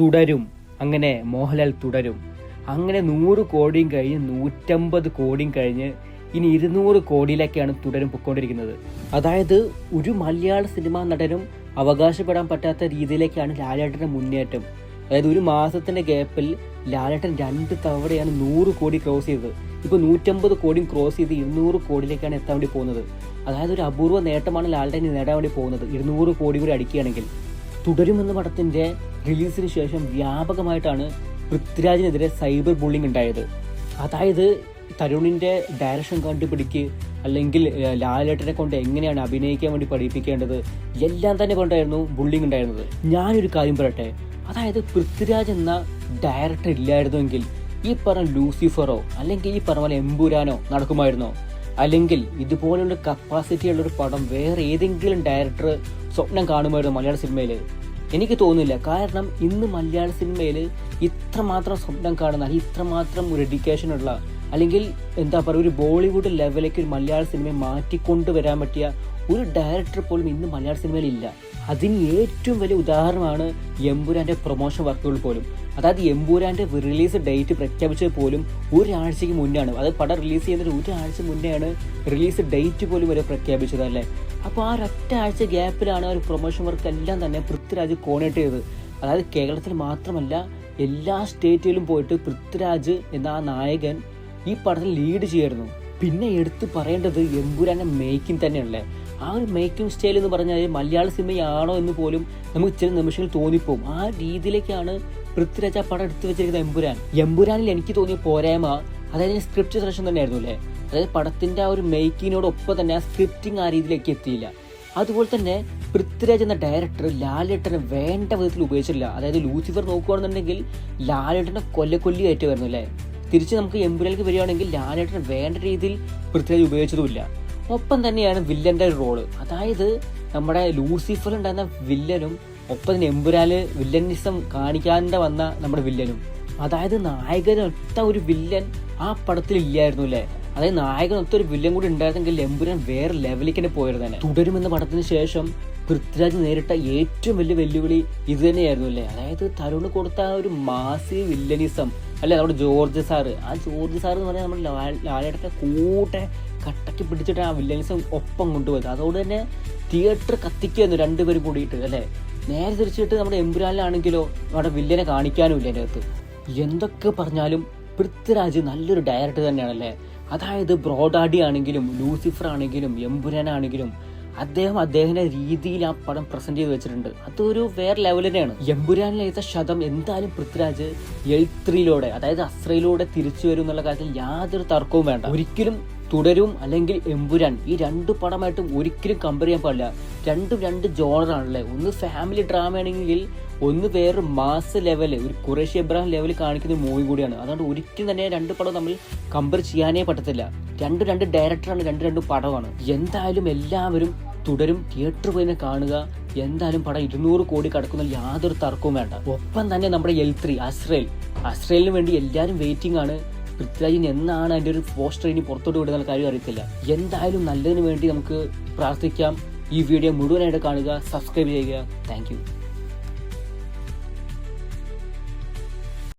തുടരും. അങ്ങനെ മോഹൻലാൽ തുടരും. അങ്ങനെ നൂറ് കോടിയും കഴിഞ്ഞ് നൂറ്റമ്പത് കോടിയും കഴിഞ്ഞ് ഇനി ഇരുന്നൂറ് കോടിയിലേക്കാണ് തുടരും പൊയ്ക്കൊണ്ടിരിക്കുന്നത്. അതായത് ഒരു മലയാള സിനിമാ നടനും അവകാശപ്പെടാൻ പറ്റാത്ത രീതിയിലേക്കാണ് ലാലേട്ടന്റെ മുന്നേറ്റം. അതായത് ഒരു മാസത്തിന്റെ ഗ്യാപ്പിൽ ലാലേട്ടൻ രണ്ട് തവണയാണ് നൂറ് കോടി ക്രോസ് ചെയ്തത്. ഇപ്പോൾ നൂറ്റമ്പത് കോടിയും ക്രോസ് ചെയ്ത് ഇരുന്നൂറ് കോടിയിലേക്കാണ് എത്താൻ വേണ്ടി പോകുന്നത്. അതായത് ഒരു അപൂർവ നേട്ടമാണ് ലാലേട്ടൻ നേടാൻ വേണ്ടി പോകുന്നത്. ഇരുന്നൂറ് കോടി കൂടി അടിക്കുകയാണെങ്കിൽ. തുടരുമെന്ന പടത്തിന്റെ റിലീസിന് ശേഷം വ്യാപകമായിട്ടാണ് പൃഥ്വിരാജിനെതിരെ സൈബർ ബുള്ളിംഗ് ഉണ്ടായത്. അതായത് തരുണിന്റെ ഡയറക്ഷൻ കണ്ടുപിടിക്ക് അല്ലെങ്കിൽ ലാലേട്ടനെ കൊണ്ട് എങ്ങനെയാണ് അഭിനയിക്കാൻ വേണ്ടി പഠിപ്പിക്കേണ്ടത് എല്ലാം തന്നെ കൊണ്ടായിരുന്നു ബുള്ളിംഗ് ഉണ്ടായിരുന്നത്. ഞാനൊരു കാര്യം പറയട്ടെ അതായത് പൃഥ്വിരാജ് എന്ന ഡയറക്ടർ ഇല്ലായിരുന്നുവെങ്കിൽ ഈ പറഞ്ഞ ലൂസിഫറോ അല്ലെങ്കിൽ ഈ പറഞ്ഞ പോലെ എമ്പുരാനോ നടക്കുമായിരുന്നോ? അല്ലെങ്കിൽ ഇതുപോലെയുള്ള കപ്പാസിറ്റി ഉള്ള ഒരു പടം വേറെ ഏതെങ്കിലും ഡയറക്ടർ സ്വപ്നം കാണുമായിരുന്നു മലയാള സിനിമയിൽ എനിക്ക് തോന്നുന്നില്ല. കാരണം ഇന്ന് മലയാള സിനിമയിൽ ഇത്രമാത്രം സ്വപ്നം കാണുന്ന അല്ലെങ്കിൽ ഇത്രമാത്രം ഒരു എഡ്യൂക്കേഷൻ ഉള്ള അല്ലെങ്കിൽ എന്താ പറയുക ഒരു ബോളിവുഡ് ലെവലിലേക്ക് ഒരു മലയാള സിനിമയെ മാറ്റിക്കൊണ്ട് വരാൻ പറ്റിയ ഒരു ഡയറക്ടർ പോലും ഇന്ന് മലയാള സിനിമയിൽ ഇല്ല അതിന് ഏറ്റവും വലിയ ഉദാഹരണമാണ് എമ്പുരാന്റെ പ്രൊമോഷൻ വർക്കുകൾ പോലും. അതായത് എമ്പുരാന്റെ റിലീസ് ഡേറ്റ് പ്രഖ്യാപിച്ചത് പോലും ഒരാഴ്ചയ്ക്ക് മുന്നാണ്. അത് പടം റിലീസ് ചെയ്യുന്നതിന് ഒരാഴ്ച മുന്നെയാണ് റിലീസ് ഡേറ്റ് പോലും വരെ പ്രഖ്യാപിച്ചത് അല്ലേ? അപ്പോൾ ആ ഒരൊറ്റ ആഴ്ച ഗ്യാപ്പിലാണ് ഒരു പ്രൊമോഷൻ വർക്ക് എല്ലാം തന്നെ പൃഥ്വിരാജ് കോണേറ്റ് ചെയ്തത്. അതായത് കേരളത്തിൽ മാത്രമല്ല എല്ലാ സ്റ്റേറ്റിലും പോയിട്ട് പൃഥ്വിരാജ് എന്ന ആ നായകൻ ഈ പടത്തിൽ ലീഡ് ചെയ്യായിരുന്നു പിന്നെ എടുത്തു പറയേണ്ടത് എമ്പുരാന്റെ മേക്കിംഗ് തന്നെയല്ലേ ആ ഒരു മേക്കിംഗ് സ്റ്റൈൽ എന്ന് പറഞ്ഞാൽ മലയാള സിനിമയാണോ എന്ന് പോലും നമുക്ക് ചില നിമിഷങ്ങൾ തോന്നിപ്പോവും ആ രീതിയിലേക്കാണ് പൃഥ്വിരാജ് ആ പടം എടുത്തു വെച്ചിരിക്കുന്നത് എമ്പുരാൻ. എമ്പുരാനിൽ എനിക്ക് തോന്നിയ പോരായ്മ അതായത് സ്ക്രിപ്റ്റ് സെലക്ഷൻ തന്നെയായിരുന്നു അല്ലേ? അതായത് പടത്തിന്റെ ആ ഒരു മേക്കിങ്ങിനോടൊപ്പം തന്നെ ആ സ്ക്രിപ്റ്റിംഗ് ആ രീതിയിലേക്ക് എത്തിയില്ല. അതുപോലെ തന്നെ പൃഥ്വിരാജ് എന്ന ഡയറക്ടർ ലാലേട്ടനെ വേണ്ട വിധത്തിൽ ഉപയോഗിച്ചിട്ടില്ല. അതായത് ലൂസിഫർ നോക്കുകയാണെന്നുണ്ടെങ്കിൽ ലാലേട്ടനെ കൊല്ലക്കൊല്ലി ആയിട്ട് വരുന്നു അല്ലേ? തിരിച്ച് നമുക്ക് എമ്പുരാനിലേക്ക് വരികയാണെങ്കിൽ ലാലേട്ടൻ വേണ്ട രീതിയിൽ പൃഥ്വിരാജ് ഉപയോഗിച്ചതുമില്ല. ഒപ്പം തന്നെയാണ് വില്ലന്റെ റോൾ അതായത് നമ്മുടെ ലൂസിഫർ ഉണ്ടായിരുന്ന വില്ലനും ഒപ്പം തന്നെ എമ്പുരാൽ വില്ലനിസം കാണിക്കാതെ വന്ന നമ്മുടെ വില്ലനും. അതായത് നായകനൊത്ത ഒരു വില്ലൻ ആ പടത്തിൽ ഇല്ലായിരുന്നു അല്ലേ അതായത് നായകനൊത്ത ഒരു വില്ലൻ കൂടി ഉണ്ടായിരുന്നെങ്കിൽ എമ്പുരാൻ വേറെ ലെവലിലേക്ക് തന്നെ പോയത് തന്നെ. തുടരുമെന്ന പടത്തിന് ശേഷം പൃഥ്വിരാജ് നേരിട്ട ഏറ്റവും വലിയ വെല്ലുവിളി ഇത് തന്നെയായിരുന്നു അല്ലേ? അതായത് തരുണ് കൊടുത്ത ആ ഒരു മാസി വില്ലനിസം അല്ലെ? നമ്മുടെ ജോർജ് സാറ് ആ ജോർജ് സാർ എന്ന് പറഞ്ഞാൽ നമ്മുടെ ലാലേട്ടന്റെ കൂട്ടെ കട്ടക്കി പിടിച്ചിട്ട് ആ വില്ലനിസം ഒപ്പം കൊണ്ടുപോയത്. അതുകൊണ്ട് തന്നെ തിയേറ്റർ കത്തിക്കുന്നു രണ്ടുപേരും കൂടിയിട്ട് അല്ലേ? നേരെ തിരിച്ചിട്ട് നമ്മുടെ എമ്പുരാനിലാണെങ്കിലോ നമ്മുടെ വില്ലനെ കാണിക്കാനുമില്ല എന്റെ അകത്ത് എന്തൊക്കെ പറഞ്ഞാലും പൃഥ്വിരാജ് നല്ലൊരു ഡയറക്ടർ തന്നെയാണല്ലേ അതായത് ബ്രോഡാഡി ആണെങ്കിലും ലൂസിഫർ ആണെങ്കിലും എമ്പുരാനാണെങ്കിലും അദ്ദേഹം അദ്ദേഹത്തിന്റെ രീതിയിൽ ആ പടം പ്രസന്റ് ചെയ്ത് വെച്ചിട്ടുണ്ട്. അതൊരു വേറെ ലെവൽ തന്നെയാണ്. എമ്പുരാനിലെത്ത ശതം എന്തായാലും പൃഥ്വിരാജ് എഴുത്രിയിലൂടെ അതായത് അസ്രയിലൂടെ തിരിച്ചു വരും എന്നുള്ള കാര്യത്തിൽ യാതൊരു തർക്കവും വേണ്ട. ഒരിക്കലും തുടരും അല്ലെങ്കിൽ എമ്പുരാൻ. ഈ രണ്ട് പടമായിട്ടും ഒരിക്കലും കമ്പയർ ചെയ്യാൻ പാടില്ല. രണ്ടും രണ്ട് ജോണറാണല്ലേ ഒന്ന് ഫാമിലി ഡ്രാമ ആണെങ്കിൽ ഒന്ന് വേറൊരു മാസ് ലെവൽ ഒരു കുറേശ്ശി എബ്രാഹിം ലെവലിൽ കാണിക്കുന്ന മൂവി കൂടിയാണ്. അതുകൊണ്ട് ഒരിക്കലും തന്നെ രണ്ട് പടം തമ്മിൽ കമ്പയർ ചെയ്യാനേ പറ്റത്തില്ല. രണ്ട് രണ്ട് ഡയറക്ടറാണ് രണ്ട് രണ്ട് പടമാണ്. എന്തായാലും എല്ലാവരും തുടരും തിയേറ്റർ പോയി കാണുക. എന്തായാലും പടം ഇരുന്നൂറ് കോടി കടക്കുന്ന യാതൊരു തർക്കവും വേണ്ട. ഒപ്പം തന്നെ നമ്മുടെ എൽ ത്രീ അസ്രേൽ അസ്രേലിന് വേണ്ടി എല്ലാവരും വെയിറ്റിംഗ് ആണ്. പൃഥ്വിരാജിന് എന്നാണ് അതിന്റെ ഒരു പോസ്റ്റർ ഇനി പുറത്തോട്ട് വിടുന്ന കാര്യം അറിയത്തില്ല. എന്തായാലും നല്ലതിന് വേണ്ടി നമുക്ക് പ്രാർത്ഥിക്കാം. ഈ വീഡിയോ മുഴുവനായിട്ട് കാണുക സബ്സ്ക്രൈബ് ചെയ്യുക. താങ്ക്